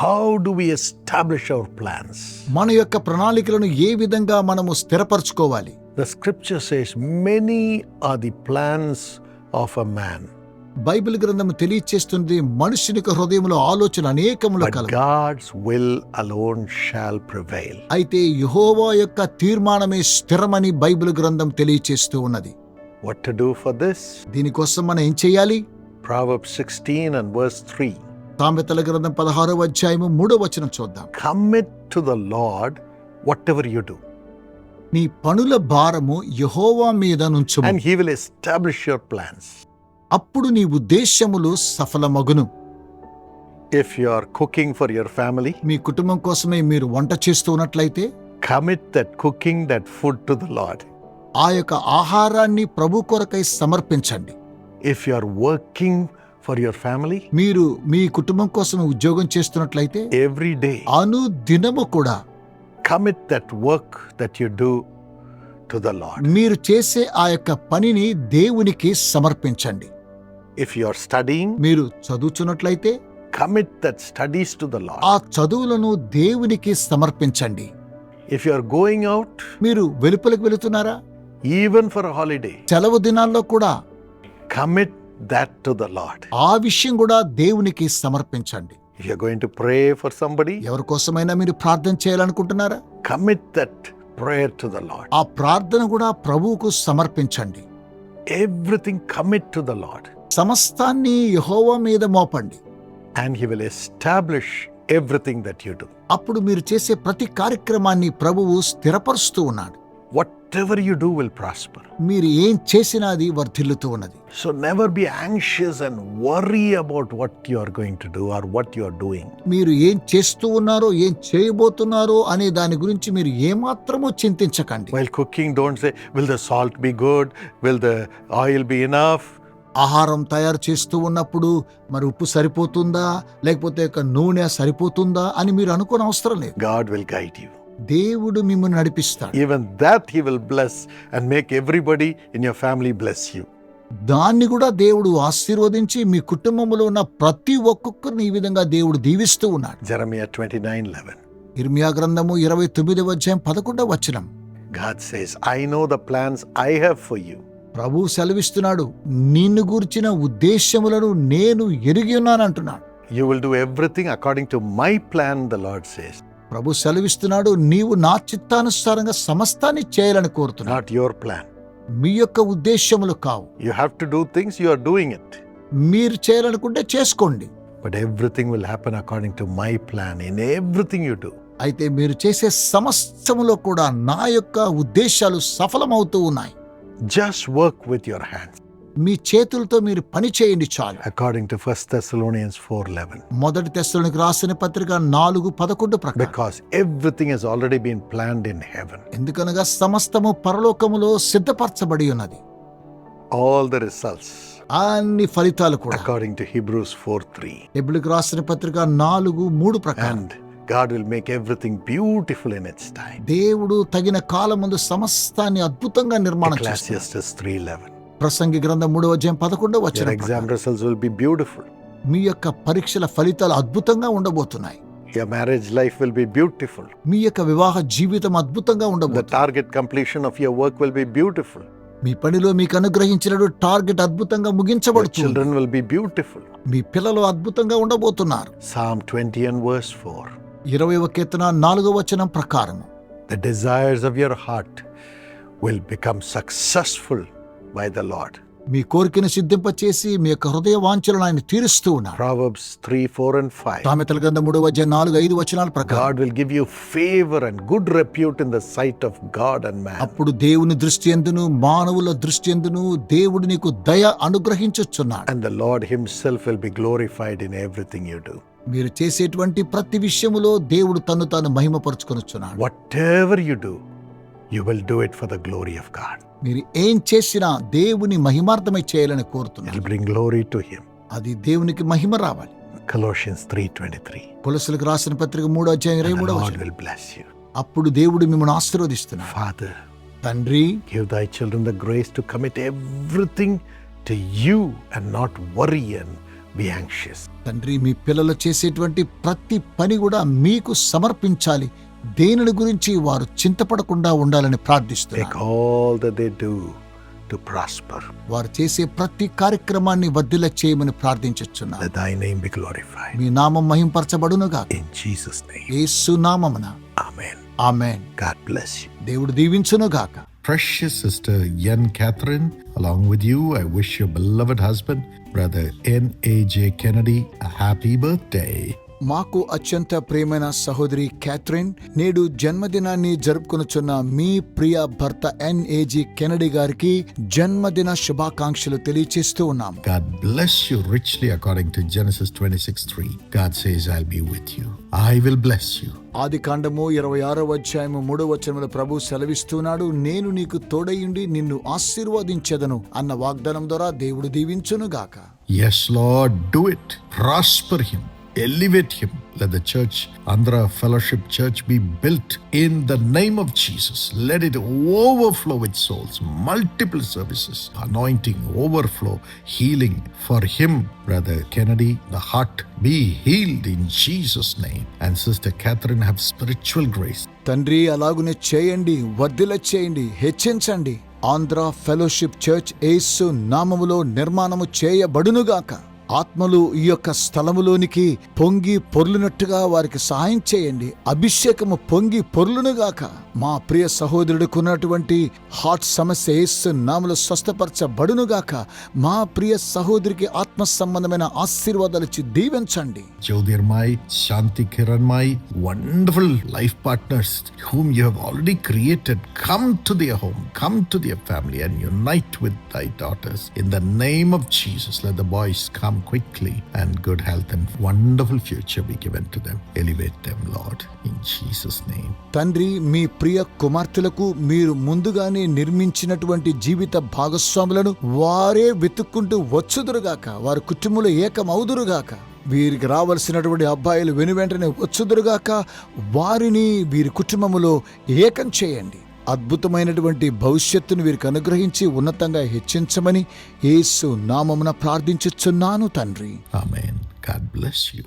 How do we establish our plans మన యొక్క ప్రణాళికలను ఏ విధంగా మనము స్థిరపరచుకోవాలి? The scripture says many are the plans of a man Bible గ్రంథము తెలియచేస్తుంది మనుషుని హృదయంలో ఆలోచన అనేకములు కలవు. God's will alone shall prevail అయితే యెహోవా యొక్క తీర్మానమే స్థిరమని బైబిల్ గ్రంథం తెలియచేస్తూ ఉన్నది. What to do for this దీనికోసం మనం ఏం చేయాలి? ప్రావర్బ్ 16 అండ్ వర్స్ 3 సామెతల గ్రంథం పదహారు అధ్యాయము మూడో వచ్చిన చూద్దాం. Commit to the Lord whatever you do నీ పనుల భారము యహోవా మీద నుంచు he will establish your plans అప్పుడు నీ ఉద్దేశములు సఫలమగును. If you are cooking for your family మీ కుటుంబం కోసమే మీరు వంట చేస్తూ ఉన్నట్లయితే commit that cooking that food to the lord ఆ యొక్క ఆహారాన్ని ప్రభు కొరకై సమర్పించండి. If you are working for your family మీరు మీ కుటుంబం కోసం ఉద్యోగం చేస్తున్నట్లయితే ఎవ్రీ డే అను దినము కూడా commit that work that you do to the lord మీరు చేసే ఆ యొక్క పనిని దేవునికి సమర్పించండి. ఇఫ్ యు ఆర్ స్టడీయింగ్ మీరు చదువుచున్నట్లయితే commit that studies to the lord ఆ చదువులను దేవునికి సమర్పించండి. If you are going out మీరు వెలుపలకు వెళ్తున్నారా? ఈవెన్ ఫర్ హాలిడే సెలవు దినాల్లో కూడా commit that to the Lord. ఆ విషయం కూడా దేవునికి సమర్పించండి you're going to pray for somebody, ఎవరి కోసమైనా మీరు ప్రార్థన చేయాలనుకుంటున్నారా commit that prayer to the Lord. ఆ ప్రార్థన కూడా ప్రభువుకు సమర్పించండి Everything commit to the Lord, సమస్తాన్ని యెహోవా మీద మోపండి and He will establish everything that you do. అప్పుడు మీరు చేసే ప్రతి కార్యక్రమాన్ని ప్రభువు స్థిరపరుస్తూ ఉన్నాడు Whatever you do will prosper. మీరు ఏం చేసినా అది వర్ధిల్లుతూ ఉన్నది So never be anxious and worry about what you are going to do or what you are doing. మీరు ఏం చేస్తూ ఉన్నారో ఏం చేయబోతున్నారో అనే దాని గురించి మీరు ఏమాత్రమూ చింతించకండి While cooking, don't say, Will the salt be good? Will the oil be enough? ఆహారం తయారు చేస్తూ ఉన్నప్పుడు మరి ఉప్పు సరిపోతుందా లేకపోతే యొక్క నూనె సరిపోతుందా అని మీరు అనుకోని అవసరం లేదు God will guide you. దేవుడు మిమ్మల్ని నడిపిస్తాడు. Even that he will bless and make everybody in your family bless you దాన్ని కూడా దేవుడు ఆశీర్వదించి మీ కుటుంబంలో ఉన్న ప్రతి ఒక్కొక్కరిని ఈ విధంగా దేవుడు దీవిస్తూ ఉన్నాడు. జెరమియా 29:11 ఇర్మియా గ్రంథము 29వ అధ్యాయం 11వ వచనం. God says I know the plans I have for you ప్రభు సెలవిస్తున్నాడు నిన్ను గూర్చిన ఉద్దేశములను నేను ఎరిగి ఉన్నాను అంటున్నాడు. You will do everything according to my plan the lord says ప్రభు సెలవిస్తున్నాడు నీవు నా చిత్తానుసారంగా సమస్తాన్ని చేయాలని కోరుతున్నా నాట్ యువర్ ప్లాన్ మీ యొక్క ఉద్దేశములు కావు. You have to do things you are doing it మీరు చేయాలనుకుంటే చేసుకోండి. But everything will happen according to my plan in everything you do అయితే మీరు చేసే సమస్తములో కూడా నా యొక్క ఉద్దేశాలు సఫలమవుతూ ఉన్నాయి. Just work with your hands మీ చేతులతో మీరు పని చేయండి చాలు According to 1 Thessalonians 4:11. మొదటి తెస్సలోనికి రాసిన పత్రిక నాలుగు పదకొండు ప్రకారం Because everything has already been planned in heaven. ఎందుకనగా సమస్తము పరలోకములో సిద్ధపరచబడి ఉన్నది All the results అన్ని ఫలితాలు కూడా according to Hebrews 4:3. ఎబ్లికి రాసిన పత్రిక నాలుగు మూడు ప్రకారం God will make everything beautiful in its time. దేవుడు తగిన కాలం ముందు సమస్తాన్ని అద్భుతంగా నిర్మాణం చేస్తాడు Ecclesiastes 3:11. ప్రసంగి గ్రంథం మూడవ అధ్యాయం పదకొండవ వచ్చిన exam results will be beautiful. మీ యొక్క పరీక్షల ఫలితాలు అద్భుతంగా ఉండబోతున్నాయి Your marriage life will be beautiful. మీ యొక్క వివాహ జీవితం అద్భుతంగా The ఉండబోతుంది target completion of your work will be beautiful. మీ పనిలో మీకు అనుగ్రహించిన టార్గెట్ అద్భుతంగా Your ముగించబడుతుంది children will be beautiful. మీ పిల్లలు అద్భుతంగా ఉండబోతున్నారు Psalm 20 and verse 4. ఇరవైవ కీర్తన నాలుగవ వచనం ప్రకారం The desires of your heart will become successful by the lord మీ కోరికను సిద్ధింప చేసి మీ యొక్క హృదయ వాంఛలను ఆయన తీరుస్తూ ఉన్నారు proverbs three four and five తామెతల గ్రంథ మూడవ అధ్యాయం నాలుగు ఐదు వచనాల ప్రకారం will give you good repute in the sight of God and man అప్పుడు దేవుని దృష్టి ఎందును మానవుల దృష్టి ఎందును దేవుడు నీకు దయ అనుగ్రహించుచున్నాడు and the lord himself glorified in everything you do మీరు చేసేటువంటి ప్రతి విషయములో దేవుడు తను తాను మహిమపరుచుకొనుచున్నాడు whatever you do you will do it for the glory of God మీరు ఏం చేసినా దేవుని మహిమార్థమై చేయాలని కోరుతున్నారు bring glory to Him. అది దేవునికి మహిమ రావాలి Colossians 3:23. కొలసలకు రాసిన పత్రిక మూడో అధ్యాయం ఇరవై And the మూడవ Lord వచనం. will bless you. అప్పుడు దేవుడు మిమ్మల్ని ఆశీర్వదిస్తున్నాడు Father, తండ్రి give thy children the grace to commit everything to you and not worry and be anxious. తండ్రి మీ పిల్లలు చేసేటువంటి ప్రతి పని కూడా మీకు సమర్పించాలి దేనిని గురించి వారు చింతపడకుండా ఉండాలని ప్రార్థిస్తున్నారు all that they do to prosper. వారు చేసే ప్రతి కార్యక్రమాన్ని వర్ధిల్ల చేయమని ప్రార్థించుచున్నారు thy name be glorified. మీ నామం మహింపరచబడునుగా In Jesus' name. యేసు నామమున Amen. Amen God bless you. దేవుడు దీవించునుగాక Precious sister Yen Catherine, along with you, I wish your beloved husband, Brother N.A.J. Kennedy, a happy birthday. మాకు అత్యంత ప్రియమైన సహోదరి క్యాథరిన్ నేడు జన్మదినాన్ని జరుపుకొనుచున్న మీ ప్రియ భర్త ఎన్ఏజీ కెనడీ గారికి జన్మదిన శుభాకాంక్షలు తెలియచేస్తూ ఉన్నాం God bless you richly according to Genesis 26 3. God says, I'll be with you. I will bless you. ఆది కాండము ఇరవై ఆరో అధ్యాయము మూడో వచనముల ప్రభు సెలవిస్తున్నాడు నేను నీకు తోడయుండి నిన్ను ఆశీర్వదించెదను అన్న వాగ్దానం ద్వారా దేవుడు దీవించునుగాక Yes, Lord, do it. Prosper him. Elevate him. Let the church, Andhra Fellowship Church, be built in the name of Jesus. Let it overflow with souls, multiple services, anointing, overflow, healing for him, Brother Kennedy. The heart be healed in Jesus' name. And Sister Catherine, have spiritual grace. తండ్రి అలాగునే చేయండి వర్ధిల చేయండి హెచ్చించండి Andhra fellowship church Yesu నామములో నిర్మాణము చేయబడునుగాక ఆత్మలు ఈ యొక్క స్థలములోనికి పొంగి పొర్లునట్టుగా వారికి సహాయం చేయండి. అభిషేకము పొంగి పొర్లునుగాక మా ప్రియ సహోదరుడుకున్నటువంటి హార్ట్ సమస్య ఏస్సు నామలు స్వస్థపరచబడునుగాక మా ప్రియ సహోదరికి ఆత్మ సంబంధమైన ఆశీర్వాదాలు ఇచ్చి దీవించండి. Jyotirmayi Shanti Kiranmayi wonderful life partners whom you already created come to the home come to the family and unite with thy daughters in the name of Jesus let boys come quickly, and good health and wonderful future be given to them. Elevate them, Lord, in Jesus' name. తండ్రి మీ ప్రియ కుమార్తెలకు మీరు ముందుగానే నిర్మించినటువంటి జీవిత భాగస్వాములను వారే వెతుక్కుంటూ వచ్చుదురుగాక వారి కుటుంబంలో ఏకమవుదురుగాక వీరికి రావలసినటువంటి అబ్బాయిలు వెను వెంటనే వచ్చుదురుగాక వారిని వీరి కుటుంబములో ఏకం చేయండి అద్భుతమైనటువంటి భవిష్యత్తును వీరికి అనుగ్రహించి ఉన్నతంగా హెచ్చించమని యేసు నామమున ప్రార్థించుచున్నాను తండ్రి. ఆమెన్. God bless you.